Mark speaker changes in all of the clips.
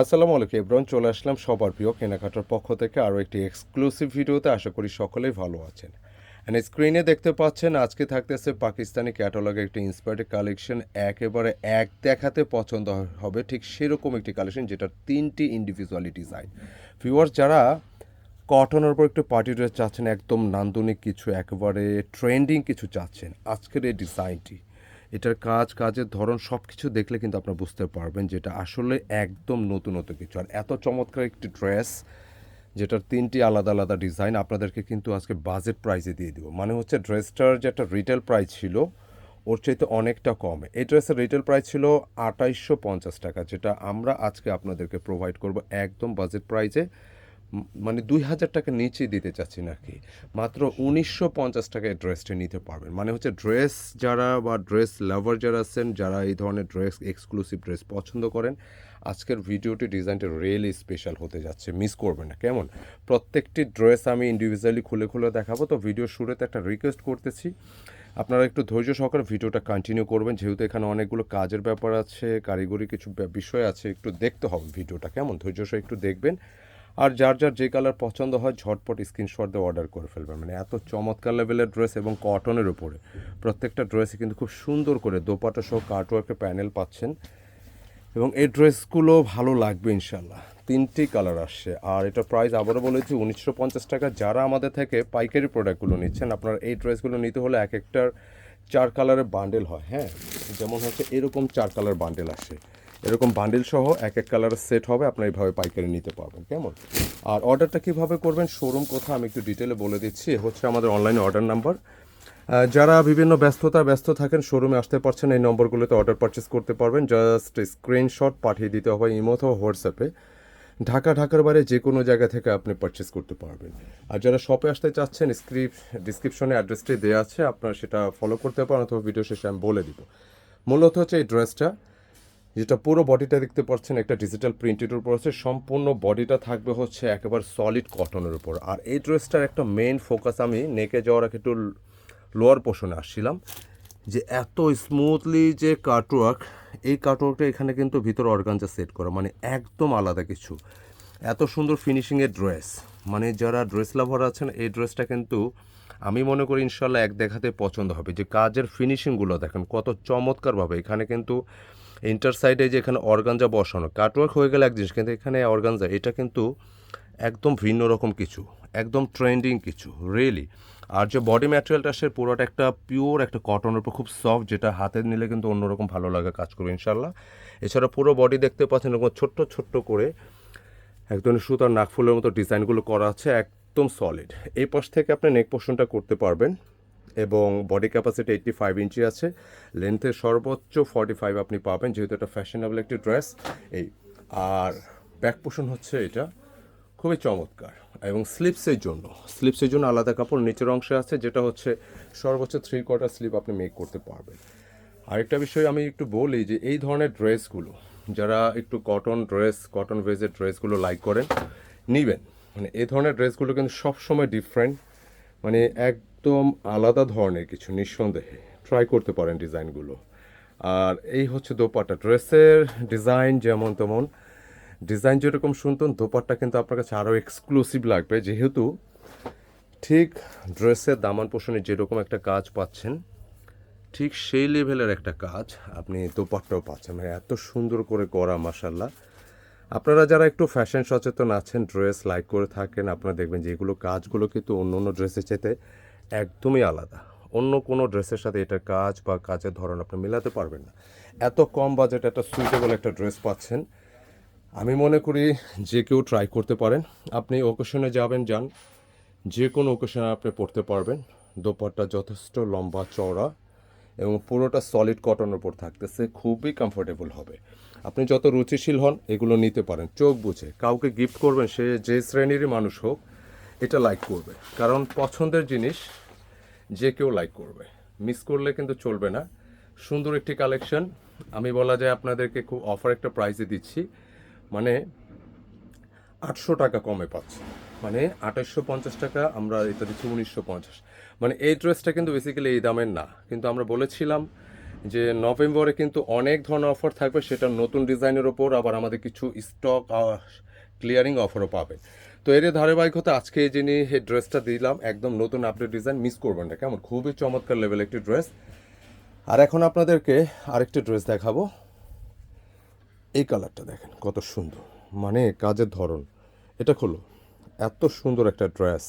Speaker 1: আসসালামু আলাইকুম এব্রন চলে আসলাম সবার প্রিয় কেনাকাটার পক্ষ থেকে আরও একটি এক্সক্লুসিভ ভিডিওতে। আশা করি সকলেই ভালো আছেন। অ্যান্ড স্ক্রিনে দেখতে পাচ্ছেন, আজকে থাকতেছে পাকিস্তানি ক্যাটালগের একটি ইন্সপায়ার্ড কালেকশন একেবারে এক দেখাতে পছন্দ হবে ঠিক সেরকম একটি কালেকশন যেটা তিনটি ইন্ডিভিজুয়ালি ডিজাইন ভিউয়ার্স যারা কটনের উপর একটু পার্টি ড্রেস চাচ্ছেন, একদম নান্দনিক কিছু, একেবারে ট্রেন্ডিং কিছু চাচ্ছেন, আজকের এই ডিজাইনটি এটার কাজ, কাজের ধরন সব কিছু দেখলে কিন্তু আপনারা বুঝতে পারবেন যেটা আসলে একদম নতুনত্ব কিছু। আর এত চমৎকার একটি ড্রেস, যেটার তিনটি আলাদা আলাদা ডিজাইন, আপনাদেরকে কিন্তু আজকে বাজেট প্রাইসে দিয়ে দিব। মানে হচ্ছে ড্রেসটার যে একটা রিটেল প্রাইস ছিল, ওর চাইতে অনেকটা কম। এই ড্রেসের রিটেল প্রাইস ছিল আঠাইশশো পঞ্চাশ টাকা, যেটা আমরা আজকে আপনাদেরকে প্রোভাইড করব একদম বাজেট প্রাইসে। মানে দুই হাজার টাকা নিচে দিতে চাচ্ছি নাকি? মাত্র উনিশশো পঞ্চাশ টাকায় ড্রেসটা নিতে পারবেন। মানে হচ্ছে ড্রেস যারা বা ড্রেস লাভার যারা আছেন, যারা এই ধরনের ড্রেস এক্সক্লুসিভ ড্রেস পছন্দ করেন, আজকের ভিডিওটি ডিজাইনটা রিয়েলি স্পেশাল হতে যাচ্ছে। মিস করবেন না। কেমন? প্রত্যেকটি ড্রেস আমি ইন্ডিভিজুয়ালি খুলে খুলে দেখাবো। তো ভিডিও শুরুতে একটা রিকোয়েস্ট করতেছি। আপনারা একটু ধৈর্য সহকারে ভিডিওটা কন্টিনিউ করবেন। যেহেতু এখানে অনেকগুলো কাজের ব্যাপার আছে, কারিগরি কিছু বিষয় আছে, একটু দেখতে হবে ভিডিওটা। কেমন? ধৈর্য সহ একটু দেখবেন। আর যার যার যে কালার পছন্দ হয়, ঝটপট স্ক্রিনশট দিয়ে অর্ডার করে ফেলবেন। মানে এত চমৎকার লেভেলের ড্রেস এবং কটনের উপরে। প্রত্যেকটা ড্রেসে কিন্তু খুব সুন্দর করে দোপাটা সহ কার্টওয়ার্কের প্যানেল পাচ্ছেন। এবং এই ড্রেসগুলো ভালো লাগবে ইনশাল্লাহ তিনটি কালার আসছে। আর এটা প্রাইস আবারও বলেছি উনিশশো পঞ্চাশ টাকা। যারা আমাদের থেকে পাইকারি প্রোডাক্টগুলো নিচ্ছেন, আপনার এই ড্রেসগুলো নিতে হলে এক একটার চার কালারের বান্ডেল হয় হ্যাঁ? যেমন হচ্ছে এরকম চার কালার বান্ডেল আসে। এরকম বান্ডেল সহ এক এক কালারের সেট হবে, আপনার এইভাবে পাইকারি নিতে পারবেন, কেমন? আর অর্ডারটা কীভাবে করবেন শোরুম কোথা আমি একটু ডিটেলে বলে দিচ্ছি হচ্ছে আমাদের অনলাইনে অর্ডার নাম্বার যারা বিভিন্ন ব্যস্ততা ব্যস্ত থাকেন শোরুমে আসতে পারছেন এই নম্বরগুলোতে অর্ডার পারচেস করতে পারবেন জাস্ট স্ক্রিনশট পাঠিয়ে দিতে হবে ইমো অথবা হোয়াটসঅ্যাপে। ঢাকা, ঢাকার বাইরে যে কোনো জায়গা থেকে আপনি পারচেস করতে পারবেন। আর যারা শপে আসতে চাচ্ছেন স্ক্রিপ ডিসক্রিপশনে অ্যাড্রেসটি দেওয়া আছে, আপনারা সেটা ফলো করতে পারেন অথবা ভিডিও শেষে আমি বলে দিব। মূলত হচ্ছে এই ড্রেসটা যেটা পুরো বডিটা দেখতে পাচ্ছেন, একটা ডিজিটাল প্রিন্টের উপর আছে, সম্পূর্ণ বডিটা থাকবে হচ্ছে একেবারে সলিড কটনের উপর। আর এই ড্রেসটার একটা মেইন ফোকাস আমি নেকে যাওয়ার একটু লোয়ার পোর্শনে আসছিলাম, যে এত স্মুথলি যে কাটওয়ার্ক এই কাটওয়ার্কটা এখানে কিন্তু ভিতর অর্গানজা সেট করা মানে একদম আলাদা কিছু। এত সুন্দর ফিনিশিংয়ের ড্রেস মানে যারা ড্রেস লাভার আছেন, এই ড্রেসটা কিন্তু আমি মনে করি ইনশাল্লাহ এক দেখাতে পছন্দ হবে। যে কাজের ফিনিশিংগুলো দেখেন, কত চমৎকারভাবে। এখানে কিন্তু ইন্টার সাইডে যে এখানে অর্গানজা বসানো কাটওয়ার্ক হয়ে গেলে এক জিনিস, কিন্তু এখানে অর্গানজা এটা কিন্তু একদম ভিন্ন রকম কিছু, একদম ট্রেন্ডিং কিছু রিয়েলি আর যে বডি ম্যাটেরিয়ালটা সে পুরোটা একটা পিওর একটা কটনের উপর খুব সফট যেটা হাতে নিলে কিন্তু অন্যরকম ভালো লাগে কাজ করবে ইনশাল্লাহ এছাড়া পুরো বডি দেখতে পাচ্ছেন, এরকম ছোট্ট ছোট্ট করে একদম সুতার নাকফুলের মতো ডিজাইনগুলো করা আছে, একদম সলিড এই পাশ থেকে আপনি নেক পোর্শনটা করতে পারবেন। এবং body capacity eighty five inch আছে লেন্থের সর্বোচ্চ ফর্টি ফাইভ আপনি পাবেন, যেহেতু এটা ফ্যাশনেবল একটি ড্রেস এই, আর ব্যাক পোর্শন হচ্ছে এটা খুবই চমৎকার এবং স্লিপসের জন্য। স্লিপসের জন্য আলাদা কাপড় নিচের অংশে আছে, যেটা হচ্ছে সর্বোচ্চ থ্রি কোয়ার্টার স্লিপ আপনি মেক করতে পারবেন। আরেকটা বিষয় আমি একটু বলি যে এই ধরনের ড্রেসগুলো যারা একটু কটন ড্রেস কটন ভেজের ড্রেসগুলো লাইক করেন, নিবেন। মানে এই ধরনের ড্রেসগুলো কিন্তু সবসময় ডিফারেন্ট মানে একদম আলাদা ধরনের কিছু নিঃসন্দেহে ট্রাই করতে পারেন ডিজাইনগুলো। আর এই হচ্ছে দোপাট্টা ড্রেসের ডিজাইন যেমন তেমন। ডিজাইন যেরকম শুনতেন দোপাট্টা কিন্তু আপনার কাছে আরও এক্সক্লুসিভ লাগবে। যেহেতু ঠিক ড্রেসের দামান পোষণে যেরকম একটা কাজ পাচ্ছেন, ঠিক সেই লেভেলের একটা কাজ আপনি দোপাট্টাও পাচ্ছেন। মানে এত সুন্দর করে করা মাসাল্লাহ আপনারা যারা একটু ফ্যাশন সচেতন আছেন ড্রেস লাইক করে থাকেন, আপনারা দেখবেন যে এগুলো কাজগুলো কিন্তু অন্য অন্য ড্রেসের চাইতে একদমই আলাদা। অন্য কোনো ড্রেসের সাথে এটা কাজ বা কাজের ধরন আপনি মেলাতে পারবেন না। এত কম বাজেটে একটা সুইটেবল একটা ড্রেস পাচ্ছেন। আমি মনে করি যে কেউ ট্রাই করতে পারেন। আপনি ওকেশনে যাবেন, যান। যে কোনো ওকেশনে আপনি পড়তে পারবেন। দোপাট্টা যথেষ্ট লম্বা, চওড়া এবং পুরোটা সলিড কটনের উপর থাকতেছে। খুবই কমফোর্টেবল হবে। আপনি যত রুচিশীল হন, এগুলো নিতে পারেন। চোখ বুঝে। কাউকে গিফট করবেন, সে যে শ্রেণীরই মানুষ হোক এটা লাইক করবে। কারণ পছন্দের জিনিস যে কেউ লাইক করবে। মিস করলে কিন্তু চলবে না। সুন্দর একটি কালেকশন আমি বলা যায় আপনাদেরকে খুব অফার একটা প্রাইসে দিচ্ছি। মানে আটশো টাকা কমে পাচ্ছি। মানে আঠাশশো পঞ্চাশ টাকা, আমরা এটা দিচ্ছি উনিশশো পঞ্চাশ। মানে এই ড্রেসটা কিন্তু বেসিক্যালি এই দামের না। কিন্তু আমরা বলেছিলাম যে নভেম্বরে কিন্তু অনেক ধরনের অফার থাকবে। সেটা নতুন ডিজাইনের ওপর আবার আমাদের কিছু স্টক ক্লিয়ারিং অফারও পাবে। তো এর ধারাবাহিকতা আজকে যিনি এই ড্রেসটা দিলাম, একদম নতুন আপডেট ডিজাইন মিস করবেন না। কেমন? খুবই চমৎকার লেভেল একটি ড্রেস আর এখন আপনাদেরকে আরেকটি ড্রেস দেখাবো। এই কালারটা দেখেন, কত সুন্দর। মানে কাজের ধরন। এটা খোলো। এত সুন্দর একটা ড্রেস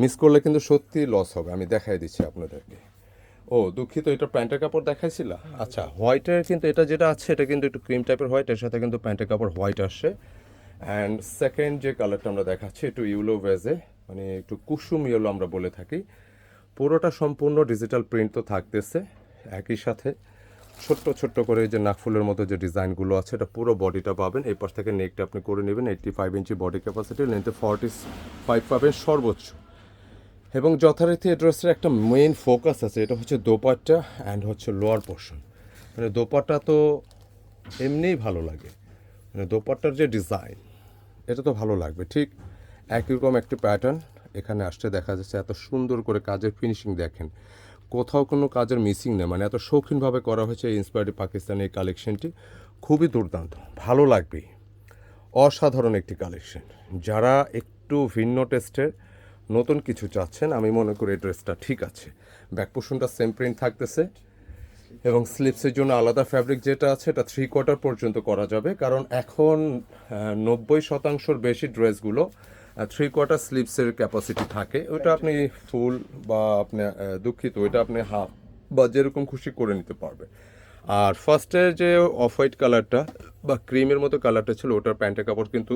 Speaker 1: মিস করলে কিন্তু সত্যি লস হবে। আমি দেখাই দিচ্ছি আপনাদেরকে। ও, দুঃখিত, এটা প্যান্টের কাপড় দেখাইছিল? আচ্ছা হোয়াইটের কিন্তু এটা যেটা আছে, এটা কিন্তু একটু ক্রিম টাইপের হোয়াইট এর সাথে কিন্তু প্যান্টের কাপড় হোয়াইট আসছে অ্যান্ড সেকেন্ড যে কালারটা আমরা দেখাচ্ছি, একটু ইউলো ভেজে মানে একটু কুসুম ইয়েলো আমরা বলে থাকি। পুরোটা সম্পূর্ণ ডিজিটাল প্রিন্ট তো থাকতেছে, একই সাথে ছোট্ট ছোট্ট করে যে নাকফুলের মতো যে ডিজাইনগুলো আছে, এটা পুরো বডিটা পাবেন। এই পাশ থেকে নেকটা আপনি করে নেবেন eighty five inch body capacity লেন্থে forty five পাবেন সর্বোচ্চ। এবং যথারীতি এই ড্রেসের একটা মেইন ফোকাস আছে, এটা হচ্ছে দোপাট্টা অ্যান্ড হচ্ছে লোয়ার পোর্শন মানে দোপাট্টা তো এমনিই ভালো লাগে। মানে দোপাট্টার যে ডিজাইন এটা তো ভালো লাগবে, ঠিক? একই রকম একটি প্যাটার্ন এখানে আসতে দেখা যাচ্ছে এত সুন্দর করে কাজের ফিনিশিং দেখেন। কোথাও কোনো কাজের মিসিং নেই মানে এত শৌখিনভাবে করা হয়েছে এই ইন্সপায়ার্ড পাকিস্তানি এই কালেকশনটি খুবই দুর্দান্ত, ভালো লাগবেই। অসাধারণ একটি কালেকশন যারা একটু ভিন্ন টেস্টের নতুন কিছু চাচ্ছেন, আমি মনে করি এই ড্রেসটা ঠিক আছে। ব্যাক পোর্শনটা সেম প্রিন্ট থাকতেছে। এবং স্লিপসের জন্য আলাদা ফ্যাব্রিক যেটা আছে এটা থ্রি কোয়ার্টার পর্যন্ত করা যাবে। কারণ এখন নব্বই শতাংশর বেশি ড্রেসগুলো থ্রি কোয়ার্টার স্লিপসের ক্যাপাসিটি থাকে। ওইটা আপনি ফুল বা আপনি দুঃখিত ওইটা আপনি হাফ বা যেরকম খুশি করে নিতে পারবে। আর ফার্স্টের যে অফ হোয়াইট কালারটা বা ক্রিমের মতো কালারটা ছিল ওটার প্যান্টের কাপড় কিন্তু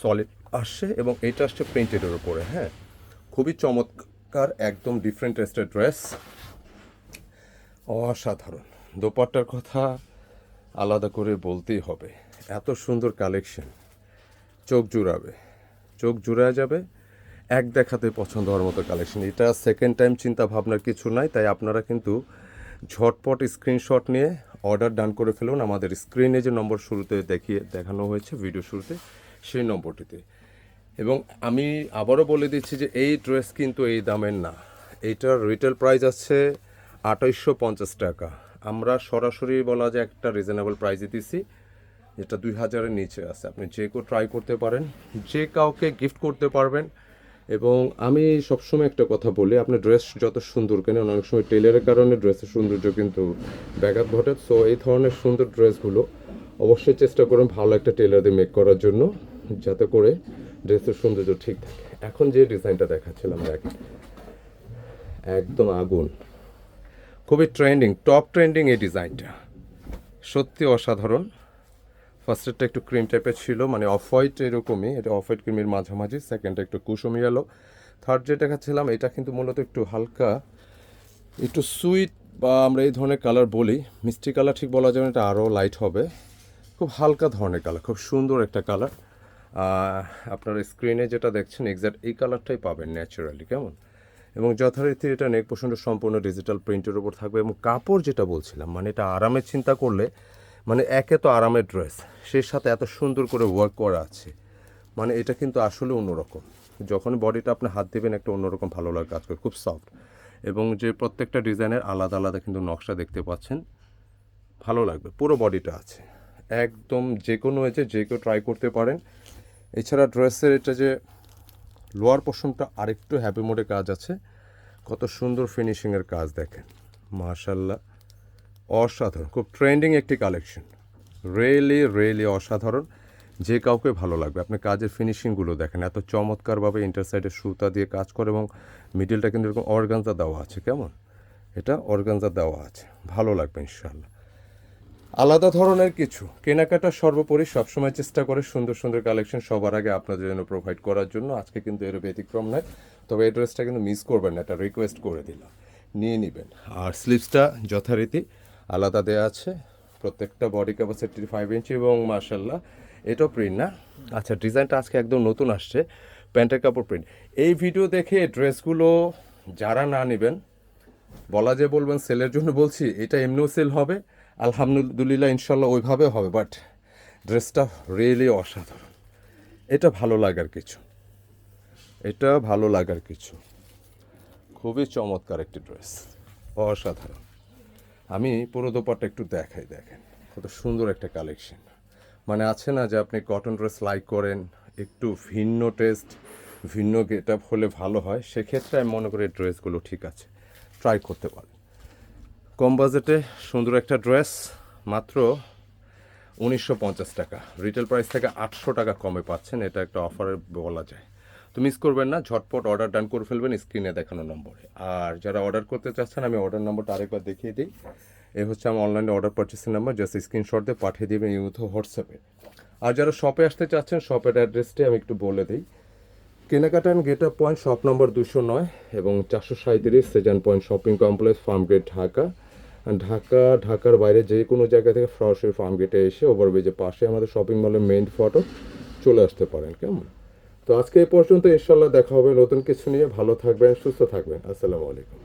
Speaker 1: সলিড আসছে এবং এটা আসছে প্রিন্টেডের ওপরে হ্যাঁ? খুবই চমৎকার একদম ডিফারেন্ট টেস্টের ড্রেস অসাধারণ। দোপাট্টার কথা আলাদা করে বলতেই হবে। এত সুন্দর কালেকশন। চোখ জুড়াবে। চোখ জুড়া যাবে। এক দেখাতে পছন্দ হওয়ার মতো কালেকশন। এটা সেকেন্ড টাইম চিন্তা ভাবনার কিছু নাই, তাই আপনারা কিন্তু ঝটপট স্ক্রিনশট নিয়ে অর্ডার ডান করে ফেলুন। আমাদের স্ক্রিনে যে নম্বর শুরুতে দেখিয়ে, দেখানো হয়েছে ভিডিও শুরুতে, সেই নম্বরটিতে এবং আমি আবারও বলে দিচ্ছি যে এই ড্রেস কিন্তু এই দামের না। এইটার রিটেল প্রাইস আছে আঠাইশশো পঞ্চাশ টাকা। আমরা সরাসরি বলা যায় একটা রিজনেবল প্রাইসে দিছি, যেটা দুই হাজারের নিচে আছে। আপনি যে কেউ ট্রাই করতে পারেন, যে কাউকে গিফট করতে পারবেন। এবং আমি সবসময় একটা কথা বলি আপনি ড্রেস যত সুন্দর কেনেন, অনেক সময় টেলারের কারণে ড্রেসের সৌন্দর্য কিন্তু ব্যাঘাত ঘটে। সো এই ধরনের সুন্দর ড্রেসগুলো অবশ্যই চেষ্টা করুন ভালো একটা টেলার মেক করার জন্য, যাতে করে ড্রেসের সৌন্দর্য ঠিক থাকে। এখন যে ডিজাইনটা দেখাচ্ছিলাম একদম আগুন। খুবই ট্রেন্ডিং টপ ট্রেন্ডিং এই ডিজাইনটা সত্যি অসাধারণ। ফার্স্টেরটা একটু ক্রিম টাইপের ছিল মানে অফ হোয়াইট এরকমই, এটা অফ হোয়াইট ক্রিমের মাঝামাঝি সেকেন্ডটা একটু কুসুমি এলো থার্ড যেটা দেখাচ্ছিলাম এটা কিন্তু মূলত একটু হালকা, একটু সুইট বা আমরা এই ধরনের কালার বলি। মিষ্টি কালার ঠিক বলা যাবে এটা আরও লাইট হবে। খুব হালকা ধরনের কালার খুব সুন্দর একটা কালার আপনার স্ক্রিনে যেটা দেখছেন এক্স্যাক্ট এই কালারটাই পাবেন ন্যাচারালি কেমন? এবং যথারীতি এটা নেক পোষণটা সম্পূর্ণ ডিজিটাল প্রিন্টের উপর থাকবে এবং কাপড় যেটা বলছিলাম মানে এটা আরামের চিন্তা করলে মানে একে তো আরামের ড্রেস সেই সাথে এত সুন্দর করে ওয়ার্ক করা আছে মানে এটা কিন্তু আসলে অন্যরকম। যখন বডিটা আপনি হাত দেবেন একটা অন্যরকম ভালো লাগে কাজ করে, খুব সফট এবং যে প্রত্যেকটা ডিজাইনের আলাদা আলাদা কিন্তু নকশা দেখতে পাচ্ছেন, ভালো লাগবে, পুরো বডিটা আছে। একদম যে কোনো হয়েছে যে কেউ ট্রাই করতে পারেন। এছাড়া ড্রেসের এটা যে লোয়ার পোর্শনটা আরেকটু হ্যাপি মোডে কাজ আছে। কত সুন্দর ফিনিশিংয়ের কাজ দেখেন। মাশাল্লাহ অসাধারণ। খুব ট্রেন্ডিং একটি কালেকশন রিয়েলি রিয়েলি অসাধারণ। যে কাউকে ভালো লাগবে। আপনি কাজের ফিনিশিংগুলো দেখেন। এত চমৎকারভাবে ইন্টার সাইডে সুতা দিয়ে কাজ করে এবং মিডিলটা কিন্তু এরকম অর্গানজা দেওয়া আছে। কেমন? এটা অর্গানজা দেওয়া আছে। ভালো লাগবে ইনশাল্লাহ আলাদা ধরনের কিছু। কেনাকাটা সর্বোপরি সবসময় চেষ্টা করে সুন্দর সুন্দর কালেকশন সবার আগে আপনাদের জন্য প্রোভাইড করার জন্য। আজকে কিন্তু এর ব্যতিক্রম নয়, তবে এই ড্রেসটা কিন্তু মিস করবেন না, একটা রিকোয়েস্ট করে দিলাম। নিয়ে নেবেন। আর স্লিভসটা যথারীতি আলাদা দেওয়া আছে, প্রত্যেকটা বডি ক্যাপাসিটি ফাইভ ইঞ্চি এবং মার্শাল্লাহ এটাও প্রিন্ট না। আচ্ছা ডিজাইনটা আজকে একদম নতুন আসছে, প্যান্টের কাপড় প্রিন্ট এই ভিডিও দেখে ড্রেসগুলো যারা না নেবেন, বলা যে বলবেন সেলের জন্য বলছি, এটা এমনিও সেল হবে। আলহামদুলিল্লাহ ইনশাল্লাহ ওইভাবে হবে বাট ড্রেসটা রিয়েলি অসাধারণ। এটা ভালো লাগার কিছু। এটা ভালো লাগার কিছু। খুবই চমৎকার একটি ড্রেস অসাধারণ। আমি পুরো দোপারটা একটু দেখাই, দেখেন। কত সুন্দর একটা কালেকশন মানে আছে না যে আপনি কটন ড্রেস লাইক করেন, একটু ভিন্ন টেস্ট ভিন্ন গেট আপ হলে ভালো হয়। সেক্ষেত্রে আমি মনে করি ড্রেসগুলো ঠিক আছে। ট্রাই করতে পারেন। কম বাজেটে সুন্দর একটা ড্রেস, মাত্র উনিশশো পঞ্চাশ টাকা। রিটেল প্রাইস থেকে আটশো টাকা কমে পাচ্ছেন, এটা একটা অফারে বলা যায়। তো মিস করবেন না, ঝটপট অর্ডার ডান করে ফেলবেন স্ক্রিনে দেখানো নম্বরে। আর যারা অর্ডার করতে চাচ্ছেন, আমি অর্ডার নম্বরটা আরেকবার দেখিয়ে দিই। এ হচ্ছে আমার অনলাইনে order purchasing number just screenshot দিয়ে পাঠিয়ে দেবেন এই ইউথ হোয়াটসঅ্যাপে আর যারা শপে আসতে চাচ্ছেন শপের অ্যাড্রেসটি আমি একটু বলে দিই। কেনাকাটা get up point shop number দুশো নয় এবং চারশো সাঁত্রিশ Sezan point shopping complex Farmgate Dhaka Dhaka, ঢাকার বাইরে যে কোনো জায়গা থেকে সরাসরি ফার্ম গেটে এসে ওভারব্রিজের পাশে আমাদের শপিং মলের মেইন ফটো চলে আসতে পারেন, কেমন? তো আজকে এই পর্যন্ত ইনশাল্লাহ দেখা হবে নতুন কিছু নিয়ে। ভালো থাকবেন, সুস্থ থাকবেন। আসসালামু আলাইকুম।